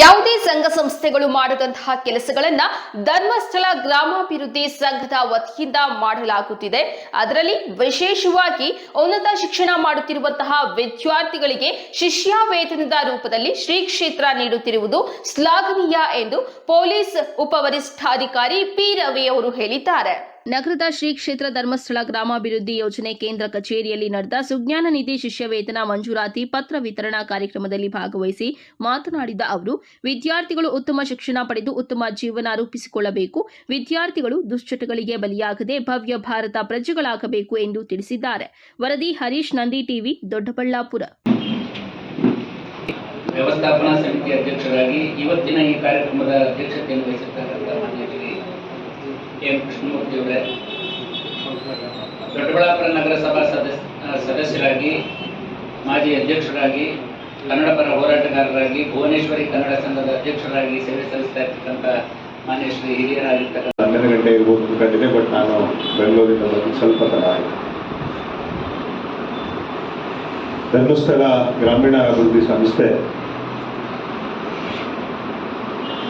ಯಾವುದೇ ಸಂಘ ಸಂಸ್ಥೆಗಳು ಮಾಡಿದಂತಹ ಕೆಲಸಗಳನ್ನ ಧರ್ಮಸ್ಥಳ ಗ್ರಾಮಾಭಿವೃದ್ಧಿ ಸಂಘದ ವತಿಯಿಂದ ಮಾಡಲಾಗುತ್ತಿದೆ. ಅದರಲ್ಲಿ ವಿಶೇಷವಾಗಿ ಉನ್ನತ ಶಿಕ್ಷಣ ಮಾಡುತ್ತಿರುವಂತಹ ವಿದ್ಯಾರ್ಥಿಗಳಿಗೆ ಶಿಷ್ಯ ವೇತನದ ರೂಪದಲ್ಲಿ ಶ್ರೀ ಕ್ಷೇತ್ರ ನೀಡುತ್ತಿರುವುದು ಶ್ಲಾಘನೀಯ ಎಂದು ಪೊಲೀಸ್ ಉಪವರಿಷ್ಠಾಧಿಕಾರಿ ಪಿ ರವಿ ಅವರು ಹೇಳಿದ್ದಾರೆ. ನಗರದ ಶ್ರೀ ಕ್ಷೇತ್ರ ಧರ್ಮಸ್ಥಳ ಗ್ರಾಮಾಭಿವೃದ್ಧಿ ಯೋಜನೆ ಕೇಂದ್ರ ಕಚೇರಿಯಲ್ಲಿ ನಡೆದ ಸುಜ್ಞಾನ ನಿಧಿ ಶಿಷ್ಯ ವೇತನ ಮಂಜೂರಾತಿ ಪತ್ರ ವಿತರಣಾ ಕಾರ್ಯಕ್ರಮದಲ್ಲಿ ಭಾಗವಹಿಸಿ ಮಾತನಾಡಿದ ಅವರು, ವಿದ್ಯಾರ್ಥಿಗಳು ಉತ್ತಮ ಶಿಕ್ಷಣ ಪಡೆದು ಉತ್ತಮ ಜೀವನ ರೂಪಿಸಿಕೊಳ್ಳಬೇಕು. ವಿದ್ಯಾರ್ಥಿಗಳು ದುಶ್ಚಟಗಳಿಗೆ ಬಲಿಯಾಗದೆ ಭವ್ಯ ಭಾರತ ಪ್ರಜೆಗಳಾಗಬೇಕು ಎಂದು ತಿಳಿಸಿದ್ದಾರೆ. ವರದಿ ಹರೀಶ್, ನಂದಿ ಟಿವಿ, ದೊಡ್ಡಬಳ್ಳಾಪುರ. ವ್ಯವಸ್ಥಾಪನಾ ಸಮಿತಿ ಅಧ್ಯಕ್ಷರಾಗಿ ಇವತ್ತಿನ ಈ ಕಾರ್ಯಕ್ರಮದ ಅಧ್ಯಕ್ಷತೆಯನ್ನು ಶ್ರೀ ಎಂ ಕೃಷ್ಣಮೂರ್ತಿ ಅವರೇ. ದೊಡ್ಡಬಳ್ಳಾಪುರ ನಗರಸಭಾ ಸದಸ್ಯ ಸದಸ್ಯರಾಗಿ, ಮಾಜಿ ಅಧ್ಯಕ್ಷರಾಗಿ ಕನ್ನಡ ಪರ ಹೋರಾಟಗಾರರಾಗಿ, ಭುವನೇಶ್ವರಿ ಕನ್ನಡ ಸಂಘದ ಅಧ್ಯಕ್ಷರಾಗಿ ಸೇವೆ ಸಲ್ಲಿಸ್ತಾ ಇರ್ತಕ್ಕಂಥ ಮಾನ್ಯ ಶ್ರೀ ಹಿರಿಯರಾಗಿರ್ತಕ್ಕಂಥ ಹನ್ನೆರಡು ಗಂಟೆ ಇರ್ಬೋದು ಬಟ್ ನಾನು ಬಂದು ಸ್ವಲ್ಪ ತಡ ಆಯಿತು. ಧರ್ಮಸ್ಥಳ ಗ್ರಾಮೀಣ ಅಭಿವೃದ್ಧಿ ಸಂಸ್ಥೆ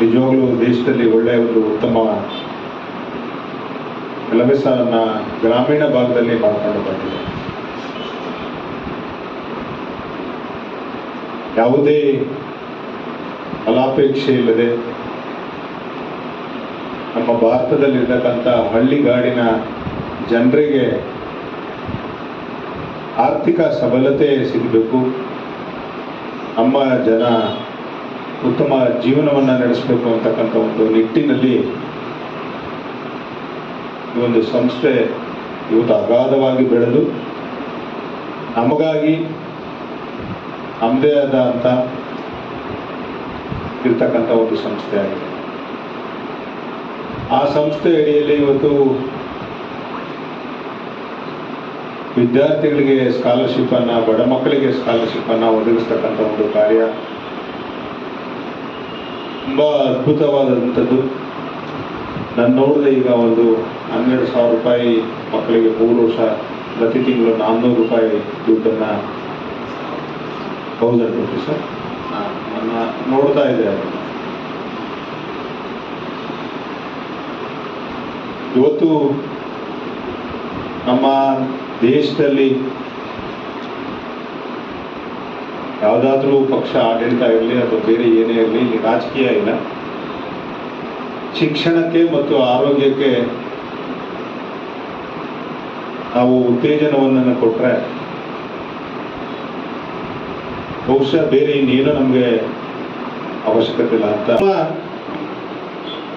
ನಿಜವಾಗ್ಲೂ ದೇಶದಲ್ಲಿ ಒಳ್ಳೆಯ ಒಂದು ಉತ್ತಮ ಕೆಲಸವನ್ನ ಗ್ರಾಮೀಣ ಭಾಗದಲ್ಲಿ ಮಾಡಿಕೊಂಡು ಬಂದಿದೆ. ಯಾವುದೇ ಫಲಾಪೇಕ್ಷೆ ಇಲ್ಲದೆ ನಮ್ಮ ಭಾರತದಲ್ಲಿರ್ತಕ್ಕಂಥ ಹಳ್ಳಿಗಾಡಿನ ಜನರಿಗೆ ಆರ್ಥಿಕ ಸಬಲತೆ ಸಿಗಬೇಕು. ನಮ್ಮ ಜನ ಉತ್ತಮ ಜೀವನವನ್ನು ನಡೆಸಬೇಕು ಅಂತಕ್ಕಂಥ ಒಂದು ನಿಟ್ಟಿನಲ್ಲಿ ಈ ಒಂದು ಸಂಸ್ಥೆ ಇವತ್ತು ಅಗಾಧವಾಗಿ ಬೆಳೆದು ನಮಗಾಗಿ ನಮ್ಮದೇ ಆದ ಅಂತ ಇರ್ತಕ್ಕಂಥ ಒಂದು ಸಂಸ್ಥೆ ಆಗಿದೆ. ಆ ಸಂಸ್ಥೆ ಅಡಿಯಲ್ಲಿ ಇವತ್ತು ವಿದ್ಯಾರ್ಥಿಗಳಿಗೆ ಸ್ಕಾಲರ್ಶಿಪ್ ಅನ್ನ ಬಡ ಮಕ್ಕಳಿಗೆ ಸ್ಕಾಲರ್ಶಿಪ್ ಅನ್ನ ಒದಗಿಸ್ತಕ್ಕಂಥ ಒಂದು ಕಾರ್ಯ ತುಂಬಾ ಅದ್ಭುತವಾದಂಥದ್ದು. ನಾನು ನೋಡಿದೆ ಈಗ ಒಂದು ಹನ್ನೆರಡು ಸಾವಿರ ರೂಪಾಯಿ ಮಕ್ಕಳಿಗೆ ಮೂರು ವರ್ಷ ಪ್ರತಿ ತಿಂಗಳು ನಾನ್ನೂರು ರೂಪಾಯಿ ದುಡ್ಡನ್ನ ತೌಸಂಡ್ ರುಪೀಸ್ ನನ್ನ ನೋಡ್ತಾ ಇದೆ. ಇವತ್ತು ನಮ್ಮ ದೇಶದಲ್ಲಿ ಯಾವುದಾದ್ರೂ ಪಕ್ಷ ಆಡಳಿತ ಇರಲಿ ಅಥವಾ ಬೇರೆ ಏನೇ ಇರಲಿ ಇಲ್ಲಿ ರಾಜಕೀಯ ಇಲ್ಲ. ಶಿಕ್ಷಣಕ್ಕೆ ಮತ್ತು ಆರೋಗ್ಯಕ್ಕೆ ನಾವು ಉತ್ತೇಜನವನ್ನು ಕೊಟ್ಟರೆ ಬಹುಶಃ ಬೇರೆ ಇನ್ನೇನು ನಮಗೆ ಅವಶ್ಯಕತೆ ಇಲ್ಲ ಅಂತ.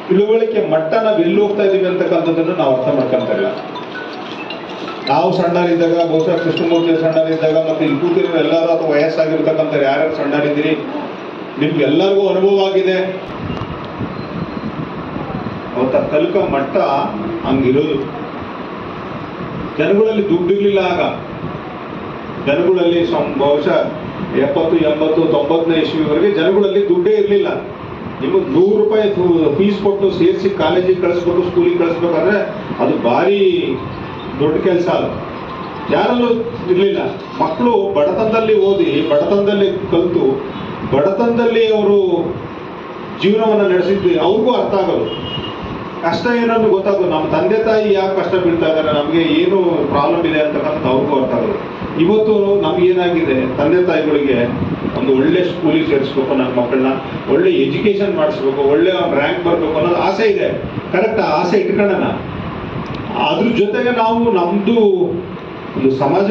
ತಿಳುವಳಿಕೆ ಮಟ್ಟ ನಾವು ಎಲ್ಲಿ ಹೋಗ್ತಾ ಇದ್ದೀವಿ ಅಂತಕ್ಕಂಥದ್ದನ್ನು ನಾವು ಅರ್ಥ ಮಾಡ್ಕೊಂತ ಇಲ್ಲ. ನಾವು ಸಣ್ಣರಿದ್ದಾಗ ಬಹುಶಃ ಕೃಷ್ಣಮೂರ್ತಿ ಸಣ್ಣರಿದ್ದಾಗ ಮತ್ತು ಇಲ್ಲಿ ಕೂತಿರೋ ಎಲ್ಲರೂ ಅಥವಾ ವಯಸ್ಸಾಗಿರ್ತಕ್ಕಂಥ ಯಾರ್ಯಾರು ಸಣ್ಣರಿದ್ದೀರಿ ನಿಮ್ಗೆಲ್ಲರಿಗೂ ಅನುಭವ ಆಗಿದೆ. ಅವತ್ತ ತಲುಕೋ ಮಟ್ಟ ಹಂಗಿರೋದು. ಜನಗಳಲ್ಲಿ ದುಡ್ಡು ಇರ್ಲಿಲ್ಲ ಆಗ. ಜನಗಳಲ್ಲಿ ಬಹುಶಃ ಎಪ್ಪತ್ತು, ಎಂಬತ್ತು, ತೊಂಬತ್ತನೇ ಇಸ್ವಿವರೆಗೆ ಜನಗಳಲ್ಲಿ ದುಡ್ಡೇ ಇರಲಿಲ್ಲ. ನಿಮಗೆ ನೂರು ರೂಪಾಯಿ ಫೀಸ್ ಕೊಟ್ಟು ಸೇರಿಸಿ ಕಾಲೇಜಿಗೆ ಕಳಿಸ್ಬೇಕು, ಸ್ಕೂಲಿಗೆ ಕಳಿಸ್ಬೇಕಾದ್ರೆ ಅದು ಭಾರಿ ದೊಡ್ಡ ಕೆಲಸ ಅದು. ಯಾರಲ್ಲೂ ಇರಲಿಲ್ಲ. ಮಕ್ಕಳು ಬಡತನದಲ್ಲಿ ಓದಿ, ಬಡತನದಲ್ಲಿ ಕಲಿತು, ಬಡತನದಲ್ಲಿ ಅವರು ಜೀವನವನ್ನು ನಡೆಸಿದ್ದು ಅವ್ರಿಗೂ ಅರ್ಥ ಆಗೋದು ಕಷ್ಟ ಏನನ್ನು ಗೊತ್ತಾಗೋದು ನಮ್ಮ ತಂದೆ ತಾಯಿ ಯಾಕೆ ಕಷ್ಟ ಬೀಳ್ತಾ ಇದ್ದಾರೆ, ನಮಗೆ ಏನು ಪ್ರಾಬ್ಲಮ್ ಇದೆ ಅಂತಕ್ಕಂಥ ಅವ್ರಿಗೂ ಅರ್ಥ ಆಗೋದು. ಇವತ್ತು ನಮ್ಗೆ ಏನಾಗಿದೆ, ತಂದೆ ತಾಯಿಗಳಿಗೆ ಒಂದು ಒಳ್ಳೆ ಸ್ಕೂಲಿಗೆ ಸೇರಿಸ್ಬೇಕು ನನ್ನ ಮಕ್ಕಳನ್ನ, ಒಳ್ಳೆ ಎಜುಕೇಶನ್ ಮಾಡಿಸ್ಬೇಕು, ಒಳ್ಳೆ ರ್ಯಾಂಕ್ ಬರಬೇಕು ಅನ್ನೋದು ಆಸೆ ಇದೆ. ಕರೆಕ್ಟ್ ಆಸೆ ಇಟ್ಕೊಳ್ಳೋಣ. ಅದ್ರ ಜೊತೆಗೆ ನಾವು ನಮ್ದು ಒಂದು ಸಮಾಜ